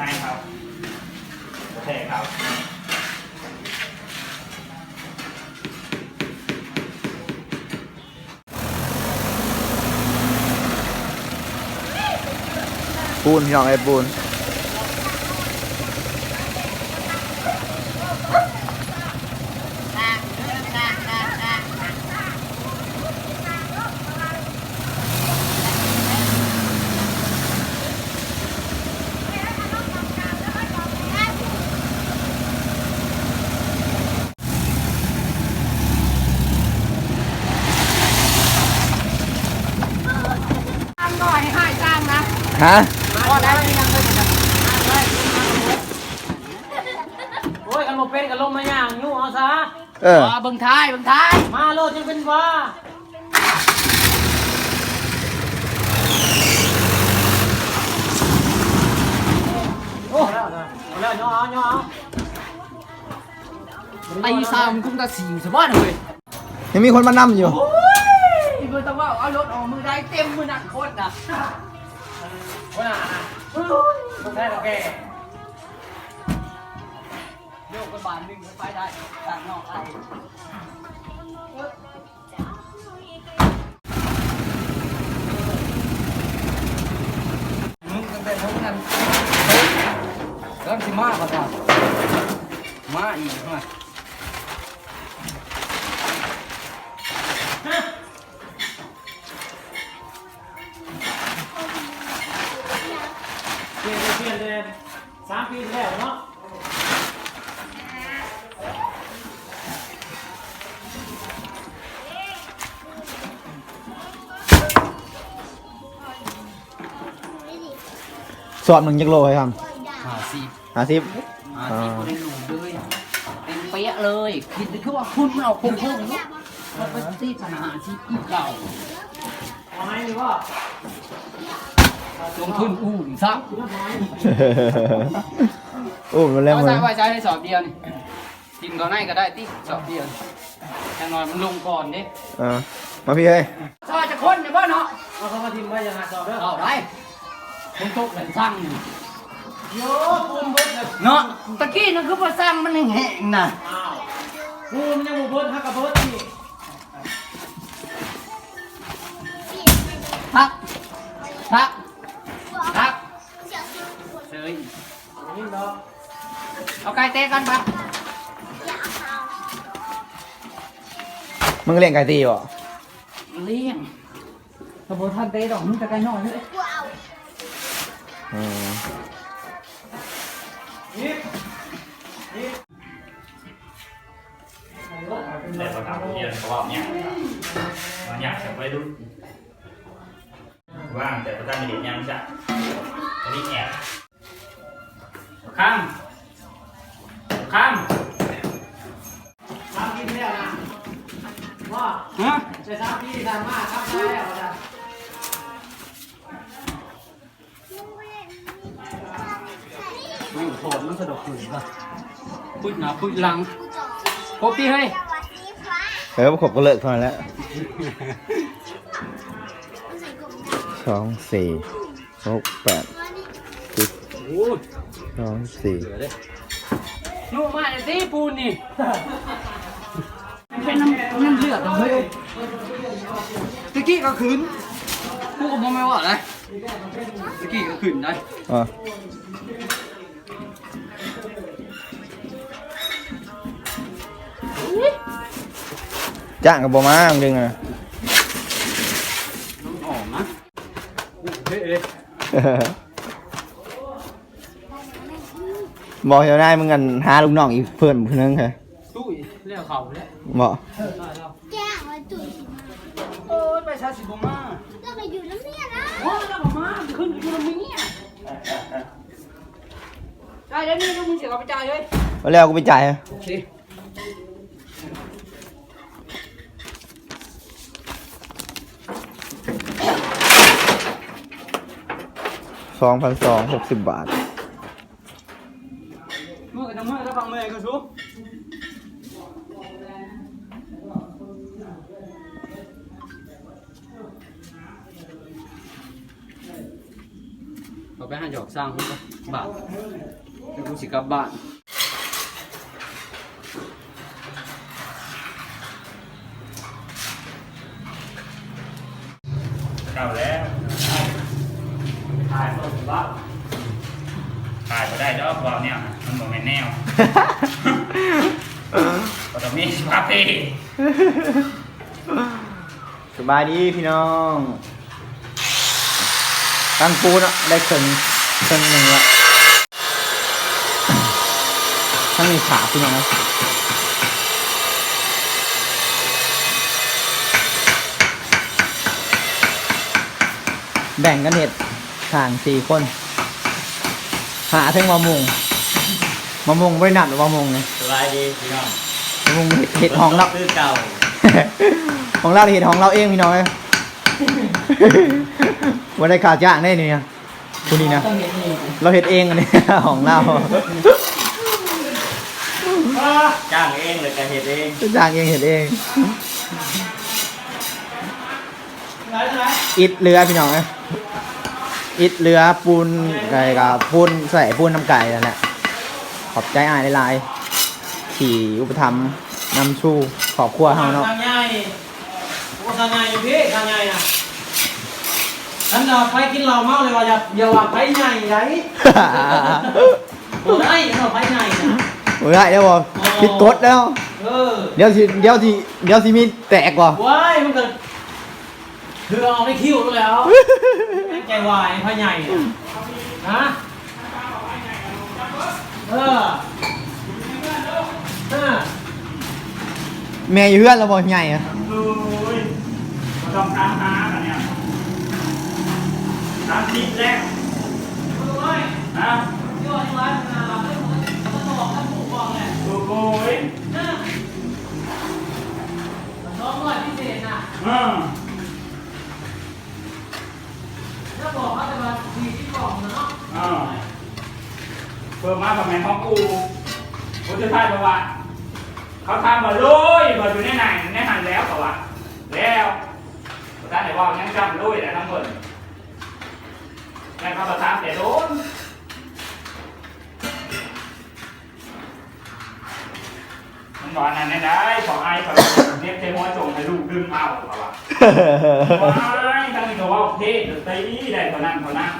ให้ครับ โอเคครับปูนพี่น้องไอ้ปูน จ้างหน่อยให้จ้างนะ ฮะพอได้ที่นั่งเลยนะโอ้ยกันบ่เป็นกันลงมาย่างอยู่เอาซะเออเบิ่งท้ายเบิ่งท้าย มาโลดยังเป็นว่าโอ้แล้วนะเอาแล้วย่อเอาย่อเอาไอ้สามคุ้มตาสีสบ้านเลยยังมีคนมานั่อยู่โอ้ยมือต้องว่าเอารถออกมือได้เต็มมือหนักโคตรนะ โอ้ยน่ะนะต้องได้แล้วแกโยกกันบานหนึ่งไปได้ต่างนอกไอ้มึงตั้งแต่ทำงานเริ่มสิมาก่อนมาอีกมาเป อบหนึ่งยักโลให้ทหาสิำหาสิบหาสิคนได้หลูเลยเต็มเป๊ะเลยคิดดูคือว่าคุณมันเอาคงคงเนาะมันเป็นที่ปัญหาที่อีกเก่าเอาให้ดีว่าลงทุนอู้อีกสักโอ้มันเล่นเอามืใส่อไว้ใช้ในสอบเดียวนี่กินก่อนไหนก็ได้ที่สอบเดียวอย่างน้อยมันลงก่อนดิเออมาพี่เฮ้ยซอยจะคนเนี่ยบ่เนาะเอาเข้ามาทิมไว้ยังไงสอบเด้อเอาได้ คนตกแหลมสร้างนี่โยปูนเบิดเลยเนาะตะกี้นั่นคือว่าสร้างมันแห้งๆนะอ้าวปูนยังบ่เบิดฮักกับเบิดนี่พักพักพักเฮ้ยนี่เนาะเอาไก่เตะกันปะมึงเล่นไก่ตีบ่เลี้ยงขบวนทันเตะดอกมึงแต่ไก่น้อยเลยเออนี่นี่ แต่ประกาศเรียนเพราะว่าเนี่ยมันอยากจะไปดูว่างแต่ประธานไม่เห็นยังจ้ะอันนี้แอบข้ามข้ามสามปีที่แล้วนะว่าฮะจะสามปีที่ผ่านมาครับได้แล้วจ้ะ ไม่ถอดมัน สะดวกขึ้นป่ะปึ๊ดหนาปึ๊ดหลังครบที่เฮ้ยเออขบก็เลิกเท่านั้นแหล้วสองสี่หกแปดสิบโอ้ยสองสี่เหลือเด้นู่มาเลยสิปูนนี่เป็นน้ำน้ำเลือดเหรอเฮ้ยตะกี้ก็ขืนพูดกับผมไม่ว่าอะไรตะกี้ก็ขืนได้อะ จ้างกับบอมาจริงๆอะน้ำหอมนะเฮ้ยเอ้ยบอกเดี๋ยวได้มึงกันหาลูกน้องอีกเพื่อนเพื่อนนึงค่ะตุ้ยเรียกเขาแล้วบอกแก้วมาจุดโอ้ยไปชาสิบมาแล้วก็อยู่น้ำเนี่ยนะโอ้ยแล้วมาขึ้นไปอยู่ลำมีอะได้เดี๋ยวนี้ต้องมึงเสียกับไปจ่ายเลยมาแล้วกูไปจ่ายอะโอเค สองพันสองหกสิบบาทเมื่อกันเมื่อแล้วฟังเมื่อกันสู้เราไปหาหยอกสร้างคุณปะบ้านเดี๋ยวกูสิกลับบ้านเก่าแล้วถ่ายต้น บ้าถ่ายก็ได้ดอกบอลเนี่ยมันบอกแม่นแนวก็ต้องมีสภาพที่สบายดีพี่น้องตั้งปูเนาะได้ครึ่งครึ่งหนึ่งละทั้งมีขาพี่น้องแบ่งกันเห็ด ทางสี่คนหาถึงมะมุงมะมุงบริหนัดหรือมะมุงเนี่ยสบายดีพี่น้องมะมุงเห็ดเห็ดของเราคือเก่า ของเราเห็ดของเราเองพี่น้องเอ้ยวันได้ข่าวจ้างได้เนี่ยคุณนี่นะเราเห็ดเองอันนี้ของเราจ้างเองเลยก็เฮ็ดเองจ้างเองเห็ดเองอิดเรือพี่น้องเอ้ย อิดเรือปูนไก่กับปูนใส่ปูนน้ำไก่นั่นแหละขอบใจอ้ายหลายๆที่อุปถัมภ์นำชูขอบครัวเฮาเนาะทางใหญ่โอ้ทางใหญ่อยู่พี่ทางใหญ่น่ะฉันจะไปกินเหล้าเมาเลยว่าอย่าอย่าว่าไปใหญ่ไหนโอ้ได้เราไปใหญ่น่ะโอ้ยได้แล้วบ่ผิดกฎแล้ว เออ เดี๋ยวสิเดี๋ยวสิเดี๋ยวสิมีแตกว่ะว้ายมันเกิด คือเอาไปคิ้วแล้วใจวายพะใหญ่น่ะฮะเออเออแม่อยู่เพื่อนเราบอกใหญ่อะดูยมาต้องตามหากันเนี่ยตามทิศแรกนะยอดที่ร้านนาเราไม่ต้องบอกท่านผู้บอกแหละดูโอ้ยนะสองร้อยพิเศษน่ะอืมถ้าบอกเขาจะมาสี่ที่กล่ องเนาะอ่าเพิ่มมากับแม่ของกูกูจะทายประวัติเขาทำมาเลยมาอยู่ในไหนในหันแล้วประวัติแล้วประธานไหนว่ายังจำเลยแต่ทั้งหมดแม่เขาประธานแต่โดนมันบอกนั้นได้ของไอ้เขาเรียกเทมอจงให้ลูกดึงเอาประวัติว้ายทั้งนี้ก็ว่าเทศตีได้เท่านั้นเท่านั้น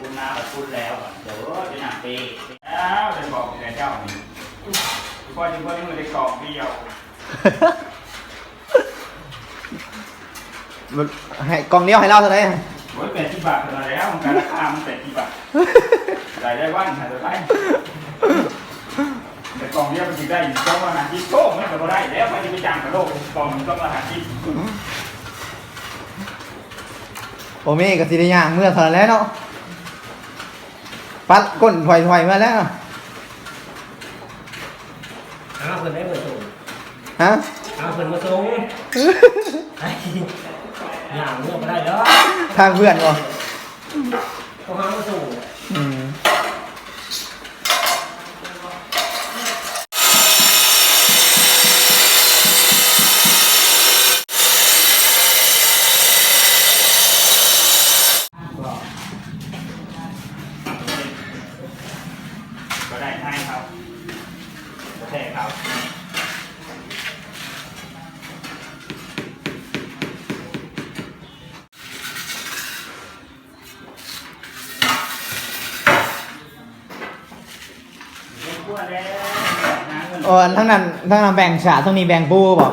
ดแต่พูดมาแบบพูดแล้วอะเดี๋ยวจะหนักปีแล้วจะบอกแกเจ้านี่พอจริงพอนี่มันจะกรอบเดียวให้กล่องเดียวให้เราเท่าไหร่โอ้ยเป็นที่บาทเท่านั้นแล้วมันการราคามันเป็นที่บาทรายได้วันหายไปแต่กล่องเนี้ยมันถึงได้อยู่ต้องมาหาที่โชคไม่ก็ได้แล้วมันจะไปจ้างกับโลกกล่องมันต้องมาหาที่โอเมกับสิได้ย่างเมื่อเท่านั้นแล้วเนาะ ปัดก้นถอยถอยๆมาแล้ว อ้าวเพิ่นได้เบอร์ส่งฮะ อ้าวเพิ่นมาส่งไอ้อย่างเมื่อบ่ได้แล้วทางเพื่อนบ่เขาหามาส่งอืม ก็ได้ให้ครับโอเคครับ เล่นขั้วแล้วหาเงิน โออทั้งนั้นทั้งนั้นแบ่งฉาตรงนี้แบ่งปูบ่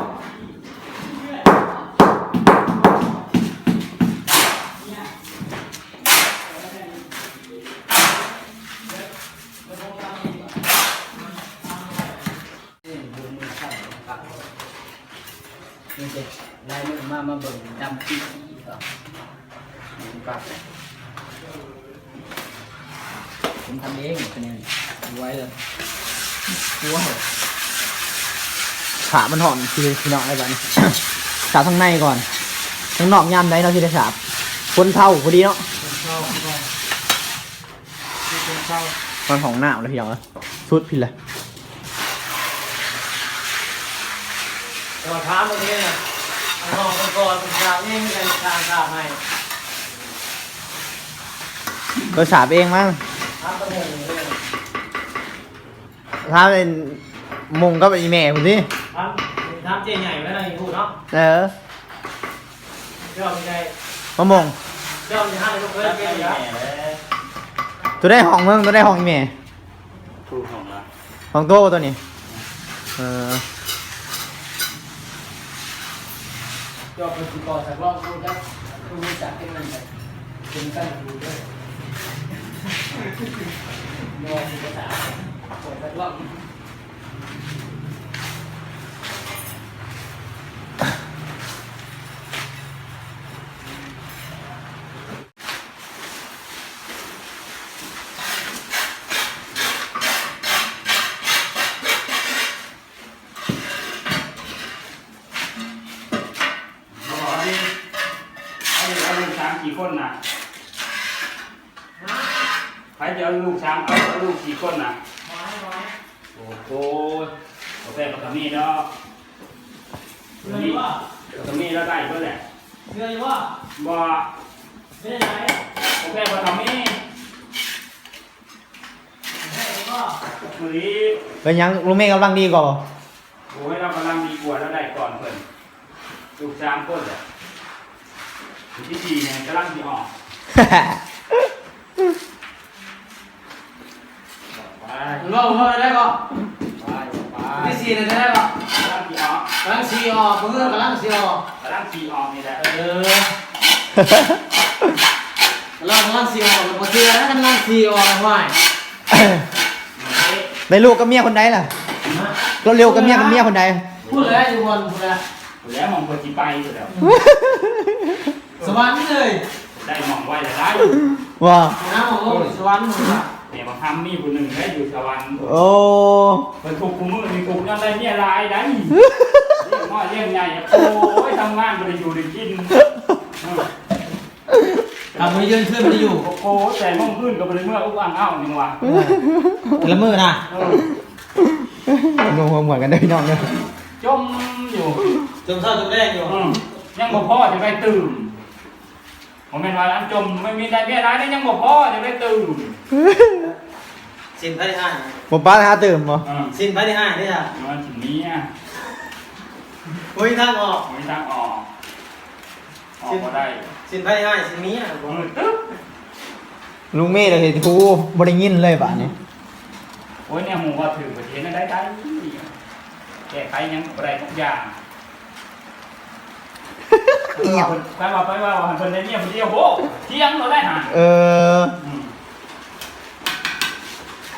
นี่เด็กไลายมือมา มาเบิ่งดำปีก็ปากผมทำเองคะแนนไว้เลยว้าว ขามันหอนคือพี่น้องไอ้บ้านฉาทั้งในก่อนทั้งนอกย่ำได้เราะที่ได้ฉาบคนเท่าพอดีเนาะเข้าเข้าเข้ามันของหน้าเลยพี่น้องเอ้ยสุดพี่เลยตัวท้ามตรงนี้นะห้องก่อนเป็นชาวเองกันชาวชาวให้ตัวสาบเองมั้งทำตะหงเลยถ้าเป็นมุงก็เป็นอีเมลคุณสิ ทำทำเจ๊ใหญ่ไว้แล้วนี่พูดเนาะเออเจ้าเป็นไงมะมงเจ้าจะให้ลูกเอ้ยเป็นยังไงตัวได้ห้องมึงตัวได้ห้องอีเมลครูของละห้องโต๊ะตัวนี้เออเจ้าเป็นสุกรสักรอบพูดแล้วรู้จักเป็นมันแบบเป็นกันดูด้วยรอภาษาเปิดสักรอบ บอกว่านี่เอาเดี๋ยวเอาลูกช้างกี่คนนะใครจะเอาลูกช้าง เอาเอาลูกกี่คนนะโอ้โหโอเคกับตามีเนาะเชื่ออยู่ว่าตามีแล้วได้เพื่อแหละเชื่ออยู่ว่าบ่ไม่ได้ไหนโอเคกับตามีไม่ได้ว่ามือนี้เป็นยังลุงเมฆกำลังดีก่อนโอ้ยเรากำลังดีกว่าแล้วได้ก่อนเพิ่นลูกช้างคนเลยที่สี่เนี่ยกำลังดีออกไป รอบเท่าได้ก็ไปไปที่สี่เลยได้ก็กำลังดีออกกำลังสี่ออกมือกำลังสี่ออกกำลังดีออกนี่แหละเออเรากำลังสี่ออกเราเชื่อนะกำลังสี่ออกห่วยได้ลูกกับเมียคนใดล่ะรถเร็วกับเมียกับเมียคนใดพูดเลยอยู่บนพูดเลยแล้วมองคนจีไปอยู่แล้วสวรรค์เลยได้มองไว้แล้วได้ว้าน้ำของโลกสวรรค์มึงอะ เนี่ยบางคำมีคนหนึ่งได้อยู่สวรรค์โอ้ เป็นถูกคุมมือมีถูกยังได้เนี่ยลายได้เลี้ยงน้อยเลี้ยงใหญ่โอ้ยทำงานบริอยู่ได้กินทำไม่ยืนขึ้นไม่อยู่โอ้โหแต่ม่องขึ้นกับบริเมื่ออุ้งอ่างอ้าวนี่วะแต่ละมือนะงงหัวเหมือนกันได้อพี่น้องเนี่ยจมอยู่จมเศร้าจมแรกอยู่ อืมยังบ่พอจะไปตื่น ผมเป็นว่าอันจมไม่มีได้เบี้ยร้ายนี่ยังบ่พอจะไปตื่นสินไพ่ที่ห้าผมป้าท้าตื่นบ่อืมสินไพ่ที่ห้านี่ค่ะมันถึงนี้อะโอ้ยทางออกไม่ทางออกออกก็ได้สินไพ่ที่ห้าสินนี้อะมือตึ๊บลุงเมฆเลยเห็นทูบริยินเลยป่ะนี้โอ้ยเนี่ยหมูว่าถือประเทศนั้นได้ได้แก้ไขยังบ่ได้ทุกอย่าง เงียบไปว่าไปว่าว่าเพิ่นได้เนี่ยเพิ่นเดียวโหเที่ยงเราได้หาเอออืม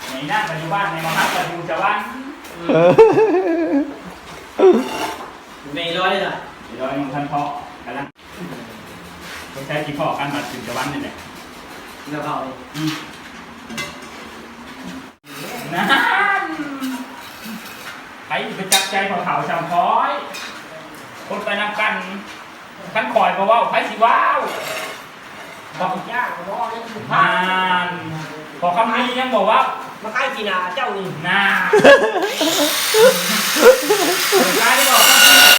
ในนั่งปัจจุบันในมหาปัจจุบันเออไม่ร้อยเลยจ้ะเดี๋ยวยังท่านพ่อกันละต้องใช้ที่พ่อกันบัดปัจจุบันนี่แหละเดี๋ยวเขาอืมนั่นไปไปจับใจพอเขาชาวคอยคนไปนำกัน ขันคอยเพราะว่าไผสิว้าวบอกยากเพราะว่าเรื่องสุภาพพอคำนี้ยังบอกว่ามาใกล้กีนาเจ้านี่น่ากายได้บอก